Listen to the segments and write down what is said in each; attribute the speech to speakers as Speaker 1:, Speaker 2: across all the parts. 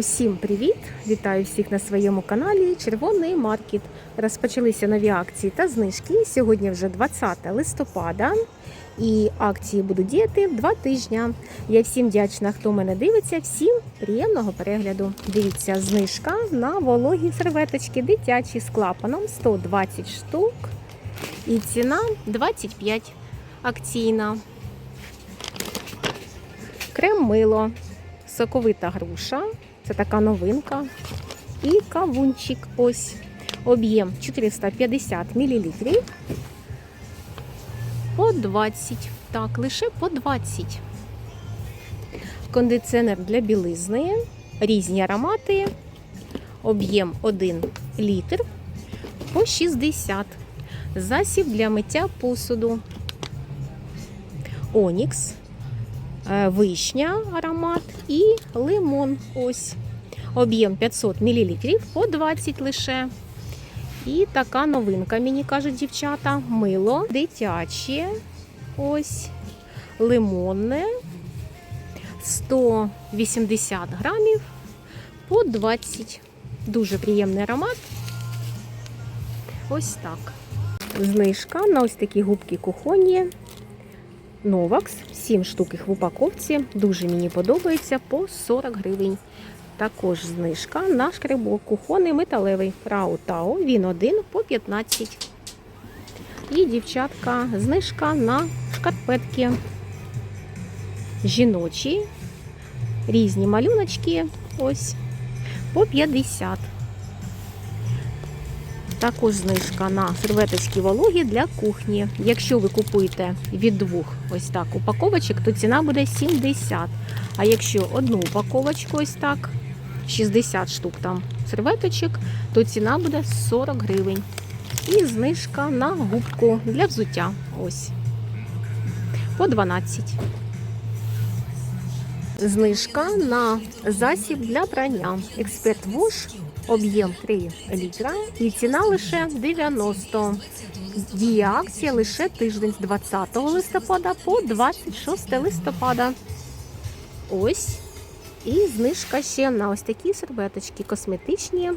Speaker 1: Усім привіт! Вітаю всіх на своєму каналі Червоний Маркет. Розпочалися нові акції та знижки. Сьогодні вже 20 листопада, і акції будуть діяти два тижні. Я всім вдячна, хто мене дивиться. Всім приємного перегляду. Дивіться, знижка на вологі серветочки дитячі з клапаном 120 штук. І ціна 25 акційна. Крем мило, соковита груша. Це така новинка. І кавунчик ось. Об'єм 450 мл. По 20. Так, лише по 20. Кондиціонер для білизни. Різні аромати. Об'єм 1 літр по 60. Засіб для миття посуду. Онікс вишня аромат і лимон. Ось. Об'єм 500 мл по 20 лише. І така новинка, мені кажуть дівчата. Мило дитяче. Ось. Лимонне. 180 грамів по 20. Дуже приємний аромат. Ось так. Знижка на ось такі губки кухонні. Новакс, 7 штук їх в упаковці. Дуже мені подобається по 40 гривень. Також знижка на шкребок кухонний металевий Рау Тау. Він один по 15. І дівчатка, знижка на шкарпетки. Жіночі. Різні малюночки. Ось по 50. Також знижка на серветочки вологі для кухні. Якщо ви купуєте від двох ось так упаковочок, то ціна буде 70. А якщо одну упаковочку ось так, 60 штук там серветочок, то ціна буде 40 гривень. І знижка на губку для взуття. Ось. По 12. Знижка на засіб для прання. Експерт Вош об'єм 3 літра і ціна лише 90. Діє акція лише тиждень з 20 листопада по 26 листопада. Ось. І знижка ще на ось такі серветочки косметичні.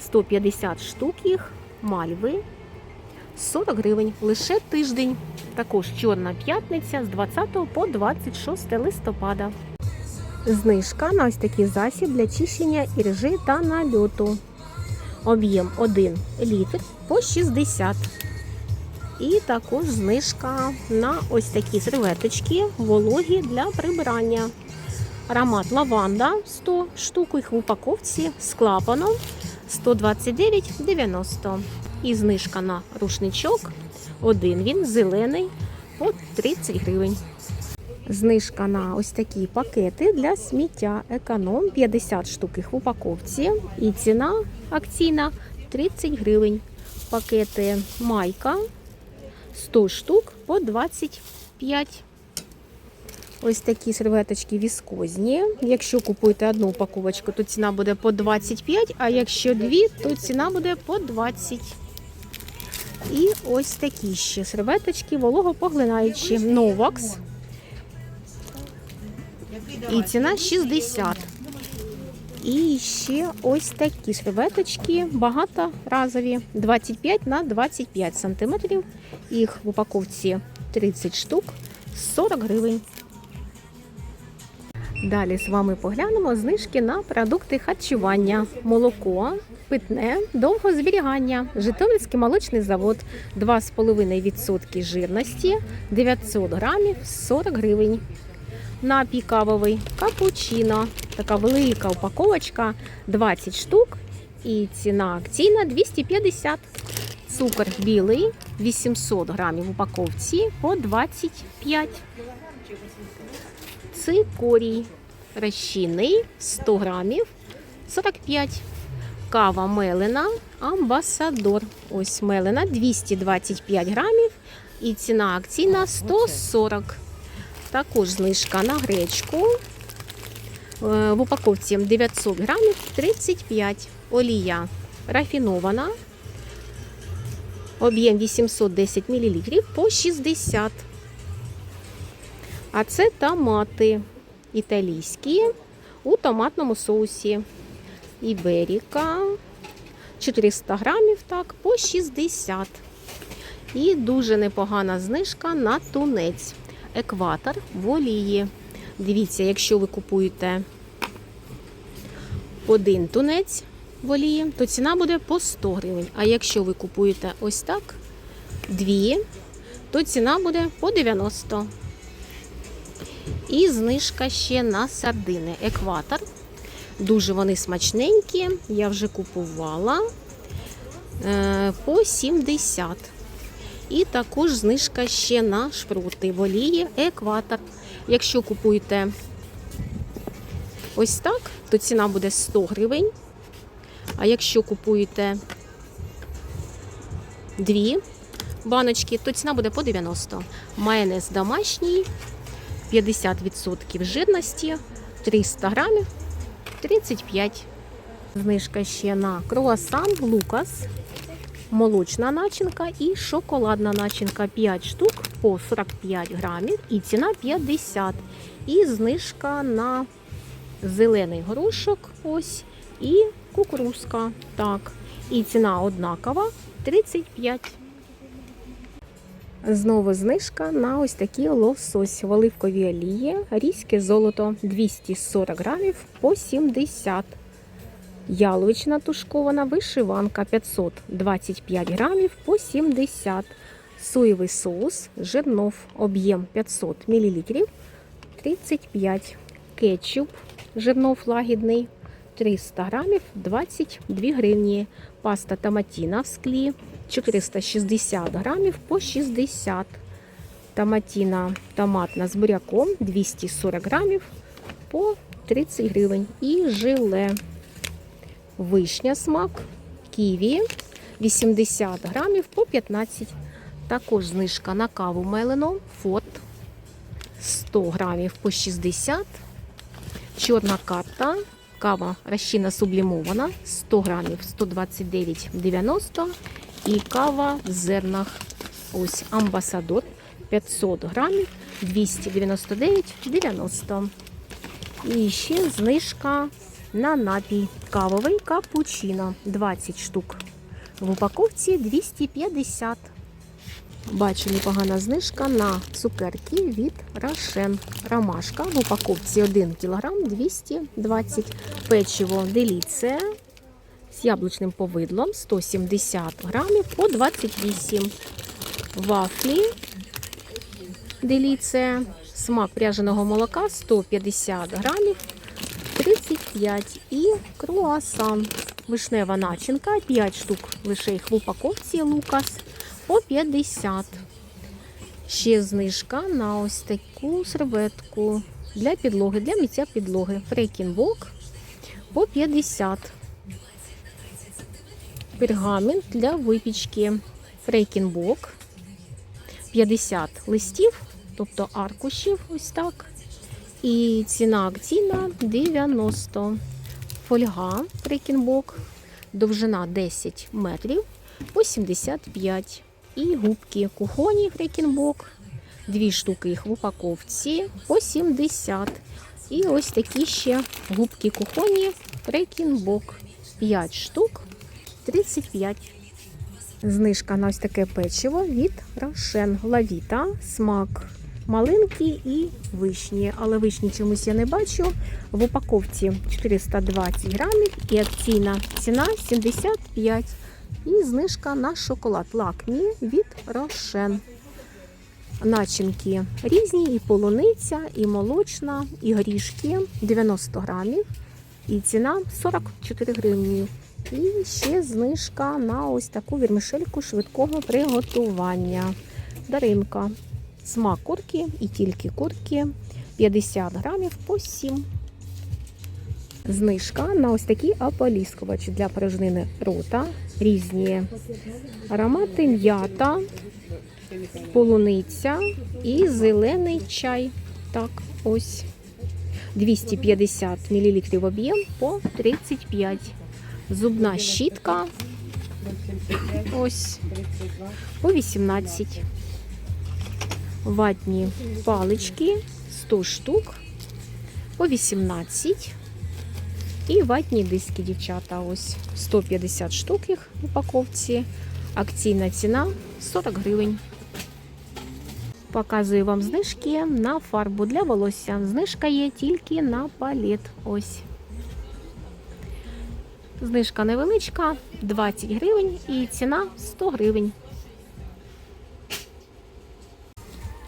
Speaker 1: 150 штук їх, мальви. 40 гривень. Лише тиждень. Також чорна п'ятниця з 20 по 26 листопада. Знижка на ось такий засіб для чищення іржи та нальоту. Об'єм 1 літр по 60. І також знижка на ось такі серветочки вологі для прибирання. Аромат лаванда 100 штук в упаковці з клапаном 129,90. І знижка на рушничок. Один він зелений по 30 гривень. Знижка на ось такі пакети для сміття. Економ 50 штук їх в упаковці. І ціна акційна 30 гривень. Пакети майка 100 штук по 25. Ось такі серветочки віскозні. Якщо купуєте одну упаковочку, то ціна буде по 25, а якщо дві, то ціна буде по 20. І ось такі ще серветочки вологопоглинаючі. Новакс. І ціна 60. І ще ось такі серветочки багаторазові. 25 на 25 сантиметрів. Їх в упаковці 30 штук, 40 гривень. Далі з вами поглянемо знижки на продукти харчування, молоко, питне, довгозберігання, Житомирський молочний завод 2,5% жирності, 900 грамів, 40 гривень. Напій кавовий капучино, така велика упаковочка, 20 штук. І ціна акційна 250. Цукор білий 800 грамів в упаковці по 25. Цикорій розчинний 100 грамів 45. Кава мелена Амбасадор. Ось мелена 225 грамів. І ціна акційна 140. Також знижка на гречку. Е, В упаковці 900 грамів 35. Олія рафінована. Об'єм 810 мл по 60. А це томати італійські у томатному соусі. Іберіка. 400 грамів, так, по 60. І дуже непогана знижка на тунець. Екватор в олії. Дивіться, якщо ви купуєте один тунець в олії, то ціна буде по 100 гривень. А якщо ви купуєте ось так, дві, то ціна буде по 90. І знижка ще на сардини. Екватор. Дуже вони смачненькі. Я вже купувала е, по 70. І також знижка ще на шпроти в олії екватор. Якщо купуєте ось так, то ціна буде 100 гривень. А якщо купуєте дві баночки, то ціна буде по 90. Майонез домашній, 50% жирності, 300 грамів, 35. Знижка ще на круасан Лукас, молочна начинка і шоколадна начинка 5 штук по 45 грамів і ціна 50. І знижка на зелений горошок ось і кукурузка. Так. І ціна однакова 35. Знову знижка на ось такі лосось в оливковій олії, різьке золото 240 грамів по 70. Яловична тушкована вишиванка 525 грамів по 70. Соєвий соус, жирнов, об'єм 500 мл 35. Кетчуп, жирнов лагідний 300 грамів 22 гривні. Паста томатіна в склі 460 грамів по 60. Томатіна томатна з буряком 240 грамів по 30 гривень. І желе. Вишня смак, ківі 80 грамів по 15. Також знижка на каву мелену, форт 100 грамів по 60. Чорна карта, кава розчинна сублімована 100 грамів 129,90. І кава в зернах. Ось амбасадор 500 грамів 299,90. І ще знижка на напій кавовий капучино 20 штук. В упаковці 250. Бачу непогана знижка на цукерки від Рошен. Ромашка в упаковці 1 кг 220 печиво деліція з яблучним повидлом 170 грамів по 28 вафлі деліція, смак пряженого молока 150 грамів 35 і круасан. Вишнева начинка 5 штук лише їх в упаковці Лукас по 50. Ще знижка на ось таку серветку для підлоги, для миття підлоги. Фрейкінбок по 50. Пергамент для випічки. Фрейкінбок 50 листів, тобто аркушів, ось так. І ціна акційна 90. Фольга Фрейкінбок, довжина 10 метрів по 75. І губки кухоні Фрейкінбок. Дві штуки їх в упаковці по 70. І ось такі ще губки кухоні Фрейкінбок. 5 штук 35. Знижка на ось таке печиво від Рошен Лавіта. Смак малинки і вишні. Але вишні чомусь я не бачу. В упаковці 420 грамів і акційна ціна 75. І знижка на шоколад лакмі від Рошен. Начинки різні, і полуниця, і молочна, і горішки 90 грамів. І ціна 44 гривні. І ще знижка на ось таку вірмішельку швидкого приготування. Даринка. Смак курки і тільки курки 50 грамів по 7. Знижка на ось такі ополіскувачі для порожнини рота. Різні аромати м'ята, полуниця і зелений чай. Так, ось 250 мл об'єм по 35. Зубна щітка. Ось по 18. Ватні палички 100 штук по 18. І ватні диски, дівчата. Ось 150 штук їх в упаковці. Акційна ціна 40 гривень. Показую вам знижки на фарбу для волосся. Знижка є тільки на палет. Ось. Знижка невеличка 20 гривень і ціна 100 гривень.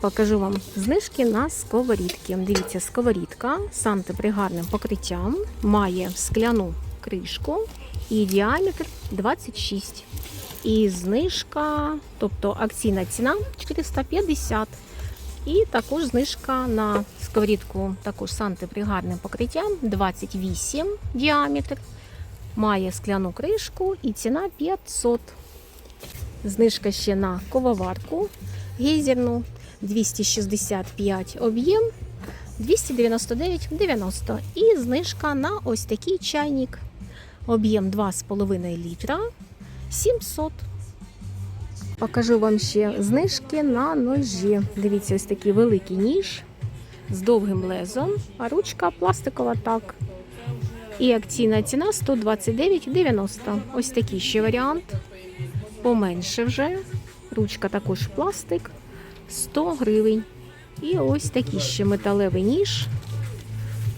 Speaker 1: Покажу вам знижки на сковорідки. Дивіться, сковорідка з антипригарним покриттям має скляну кришку і діаметр 26. І знижка, тобто акційна ціна 450. І також знижка на сковорідку також з антипригарним покриттям 28 діаметр. Має скляну кришку і ціна 500. Знижка ще на кововарку гейзерну 265 об'єм 299,90. І знижка на ось такий чайник. Об'єм 2,5 літра 700. Покажу вам ще знижки на ножі. Дивіться, ось такий великий ніж з довгим лезом, а ручка пластикова так. І акційна ціна 129,90. Ось такий ще варіант. Поменше вже. Ручка також пластик 100 гривень. І ось такий ще металевий ніж.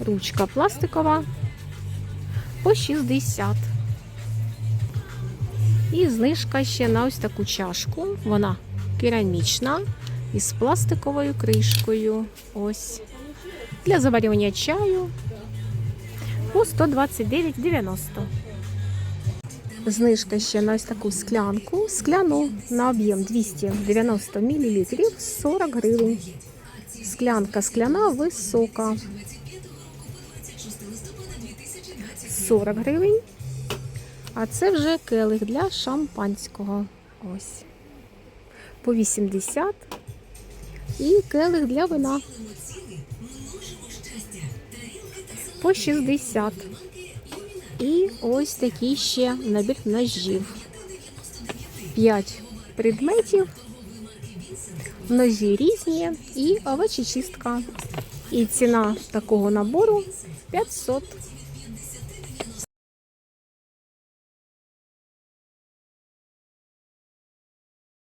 Speaker 1: Ручка пластикова по 60. І знижка ще на ось таку чашку. Вона керамічна із пластиковою кришкою. Ось. Для заварювання чаю по 129,90. Знижка ще на ось таку склянку. Скляну на об'єм 290 мл 40 гривень. Склянка скляна висока. 40 гривень. А це вже келих для шампанського. Ось. По 80. І келих для вина. По 60. І ось такий ще набір ножів. П'ять предметів. Ножі різні і овочечистка. І ціна такого набору 500